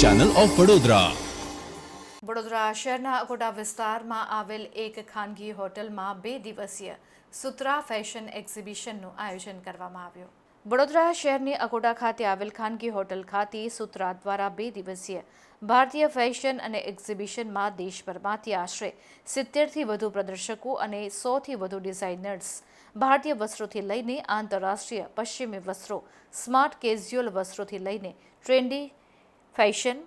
Channel of Vadodara Vadodara શહેરના અકોટા વિસ્તારમાં આવેલ એક ખાનગી હોટલમાં બે દિવસીય સુત્રા ફેશન એક્ઝિબિશનનું આયોજન કરવામાં આવ્યું. વડોદરા શહેરની અકોટા ખાતે આવેલ ખાનગી હોટલ ખાતે સુત્રા દ્વારા બે દિવસીય ભારતીય ફેશન અને એક્ઝિબિશનમાં દેશભરમાંથી આશરે સિત્તેરથી વધુ પ્રદર્શકો અને સોથી વધુ ડિઝાઇનર્સ ભારતીય વસ્ત્રોથી લઈને આંતરરાષ્ટ્રીય, પશ્ચિમી વસ્ત્રો, સ્માર્ટ કેઝ્યુઅલ વસ્ત્રોથી લઈને ટ્રેન્ડી ફેશન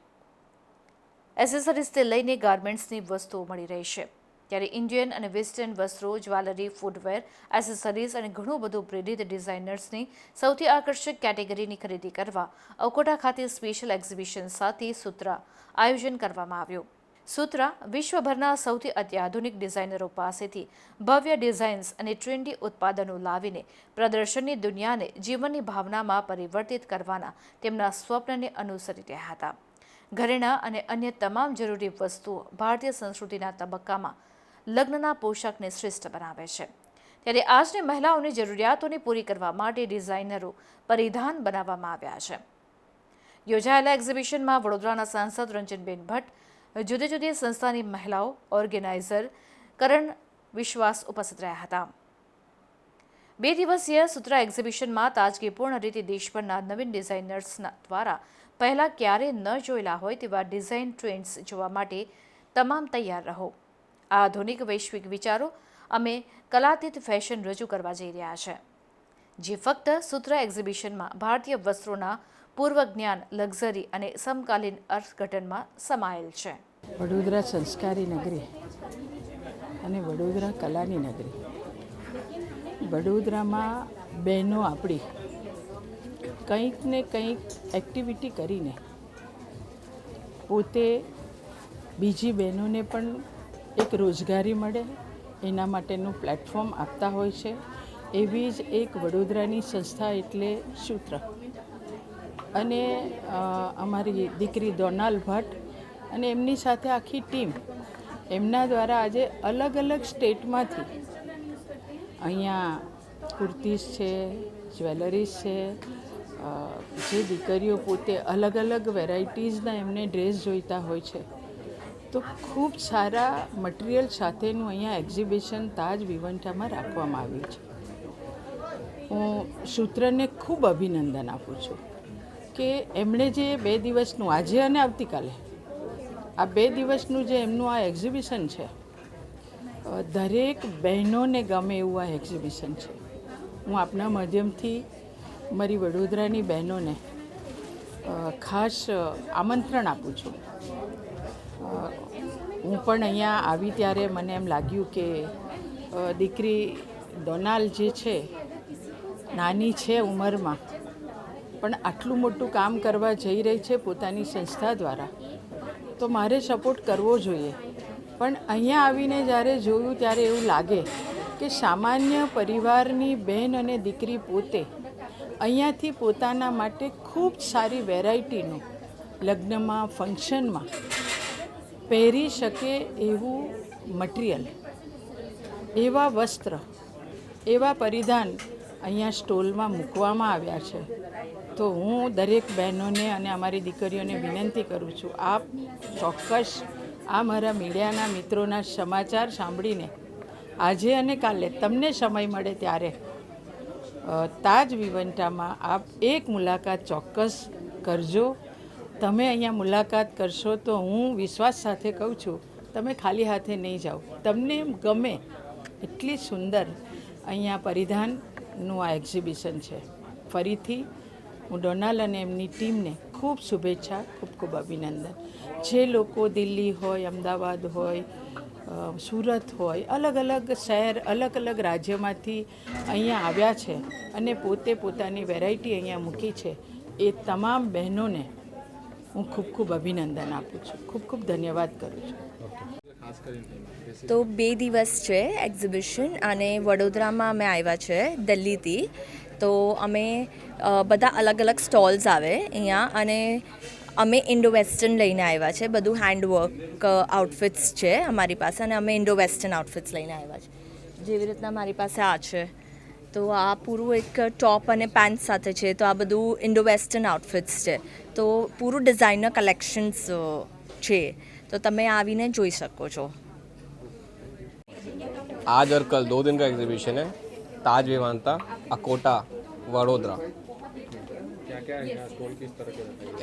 એસેસરીઝથી લઈને ગાર્મેન્ટ્સની વસ્તુઓ મળી રહેશે ત્યારે ઇન્ડિયન અને વેસ્ટર્ન વસ્ત્રો જ્વેલરી ફૂટવેર એસેસરીઝ અને ઘણું બધું પ્રેરિત ડિઝાઇનર્સની સૌથી આકર્ષક કેટેગરીની ખરીદી કરવા અકોટા ખાતે સ્પેશિયલ એક્ઝિબિશન સાથે સૂત્રા આયોજન કરવામાં આવ્યું. સૂત્રા વિશ્વભરના સૌથી અત્યાધુનિક ડિઝાઇનરો પાસેથી ભવ્ય ડિઝાઇન્સ અને ટ્રેન્ડી ઉત્પાદનો લાવીને પ્રદર્શનની દુનિયાને જીવનની ભાવનામાં પરિવર્તિત કરવાના તેમના સ્વપ્નને અનુસરી રહ્યા હતા. ઘરેણા અને અન્ય તમામ જરૂરી વસ્તુઓ ભારતીય સંસ્કૃતિના તબક્કામાં લગ્નના પોશાકને શ્રેષ્ઠ બનાવે છે. ત્યારે આજની મહિલાઓની જરૂરિયાતોને પૂરી કરવા માટે ડિઝાઇનરો પરિધાન બનાવવામાં આવ્યા છે. યોજાયેલા એક્ઝિબિશનમાં વડોદરાના સાંસદ રંજનબેન ભટ્ટ જુદી જુદી સંસ્થાની મહિલાઓ, ઓર્ગેનાઇઝર કરણ વિશ્વાસ ઉપસ્થિત રહ્યા હતા. બે દિવસીય સૂત્રા એક્ઝિબિશનમાં તાજગીપૂર્ણ રીતે દેશભરના નવીન ડિઝાઇનર્સના દ્વારા પહેલાં ક્યારેય ન જોયેલા હોય તેવા ડિઝાઇન ટ્રેન્ડ્સ જોવા માટે તમામ તૈયાર રહો. આ આધુનિક વૈશ્વિક વિચારો અમે કલાતીત ફેશન રજૂ કરવા જઈ રહ્યા છે. જે ફક્ત સૂત્ર એક્ઝિબિશનમાં ભારતીય વસ્ત્રોના પૂર્વ જ્ઞાન લક્ઝરી અને સમકાલીન અર્થઘટનમાં સમાયેલ છે. વડોદરા સંસ્કારી નગરી અને વડોદરા કલાની નગરી. વડોદરામાં બહેનો આપણી કંઈક ને કંઈક એક્ટિવિટી કરીને પોતે બીજી બહેનોને પણ એક રોજગારી મળે, એના માટેનું પ્લેટફોર્મ આપતા હોય છે. એવી જ એક વડોદરાની સંસ્થા એટલે સૂત્ર. અને અમારી દીકરી ડોનાલ ભટ્ટ અને એમની સાથે આખી ટીમ એમના દ્વારા આજે અલગ અલગ સ્ટેટમાંથી અહીંયા કુર્તીઝ છે, જ્વેલરીઝ છે જે દીકરીઓ પોતે અલગ અલગ વેરાયટીઝના એમને ડ્રેસ જોઈતા હોય છે. તો ખૂબ સારા મટીરિયલ સાથેનું અહીંયા એક્ઝિબિશન તાજ વિવંટામાં રાખવામાં આવ્યું છે. હું સૂત્રને ખૂબ અભિનંદન આપું છું. કે એમણે જે બે દિવસનું, આજે અને આવતીકાલે, આ બે દિવસનું જે એમનું આ એક્ઝિબિશન છે દરેક બહેનોને ગમે એવું આ એક્ઝિબિશન છે. હું આપના માધ્યમથી મારી વડોદરાની બહેનોને ખાસ આમંત્રણ આપું છું. હું પણ અહીંયા આવી ત્યારે મને એમ લાગ્યું કે દીકરી ડોનાલ જે છે, નાની છે ઉંમરમાં પણ આટલું મોટું કામ કરવા જઈ રહી છે પોતાની સંસ્થા દ્વારા. તો મારે સપોર્ટ કરવો જોઈએ. પણ અહીંયા આવીને જ્યારે જોયું ત્યારે એવું લાગે કે સામાન્ય પરિવારની બહેન અને દીકરી પોતે અહીંયાથી પોતાના માટે ખૂબ સારી વેરાયટીનું લગ્નમાં, ફંક્શનમાં પહેરી શકે એવું મટીરિયલ, એવા વસ્ત્ર, એવા પરિધાન અહીંયા સ્ટોલમાં મૂકવામાં આવ્યા છે. તો હું દરેક બહેનોને અને અમારી દીકરીઓને વિનંતી કરું છું, આપ ચોક્કસ આ મારા મીડિયાના મિત્રોના સમાચાર સાંભળીને આજે અને કાલે તમને સમય મળે ત્યારે તાજ વિવંટામાં આપ એક મુલાકાત ચોક્કસ કરજો. તમે અહીંયા મુલાકાત કરશો તો હું વિશ્વાસ સાથે કહું છું, તમે ખાલી હાથે નહીં જાઓ. તમને ગમે એટલી સુંદર અહીંયા પરિધાનનું આ એક્ઝિબિશન છે. ફરીથી હું ડોનાલ અને એમની ટીમને ખૂબ શુભેચ્છા, ખૂબ ખૂબ અભિનંદન. જે લોકો દિલ્હી હોય, અમદાવાદ હોય સુરત હોય, અલગ અલગ શહેર, અલગ અલગ રાજ્યમાંથી અહીંયા આવ્યા છે અને પોતે પોતાની વેરાયટી અહીંયા મૂકી છે, એ તમામ બહેનોને હું ખૂબ ખૂબ અભિનંદન આપું છું. ખૂબ ખૂબ ધન્યવાદ કરું છું. તો બે દિવસ છે એક્ઝિબિશન અને વડોદરામાં અમે આવ્યા છે, દિલ્હીથી. તો અમે બધા અલગ અલગ સ્ટોલ્સ આવે અહીંયા અને અમે ઇન્ડો વેસ્ટર્ન લઈને આવ્યા છે. બધું હેન્ડવર્ક આઉટફિટ્સ છે અમારી પાસે અને અમે ઇન્ડો વેસ્ટર્ન આઉટફિટ્સ લઈને આવ્યા છે. જેવી રીતના મારી પાસે આ છે. તો આ પૂરું એક ટોપ અને પેન્ટ સાથે છે. તો આ બધું ઇન્ડો વેસ્ટર્ન આઉટફિટ્સ છે. તો પૂરું ડિઝાઇનર કલેક્શન્સ છે. તો તમે આવીને જોઈ શકો છો आज और कल दो दिन का एग्जीबिशन है Taj Vivanta Akota Vadodara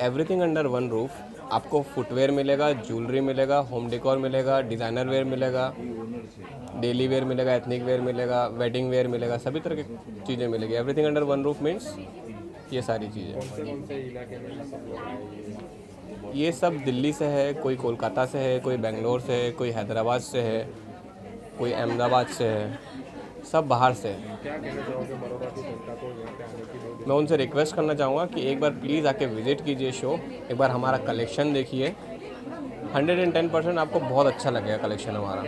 everything under one roof आपको फुटवेयर मिलेगा ज्वेलरी मिलेगा होम डेकोर मिलेगा डिज़ाइनर वेयर मिलेगा डेली वेयर मिलेगा एथनिक वेयर मिलेगा वेडिंग वेयर मिलेगा सभी तरह की चीज़ें मिलेगी everything under one roof means ये सारी चीज़ें ये सब दिल्ली से है, कोई कोलकाता से है, कोई बेंगलोर से है, कोई हैदराबाद से है, कोई अहमदाबाद से है, सब बाहर से है। मैं उनसे रिक्वेस्ट करना चाहूँगा कि एक बार प्लीज़ आके विज़िट कीजिए शो एक बार हमारा कलेक्शन देखिए। हंड्रेड एंड टेन परसेंट आपको बहुत अच्छा लगेगा कलेक्शन हमारा।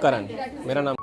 करण, मेरा नाम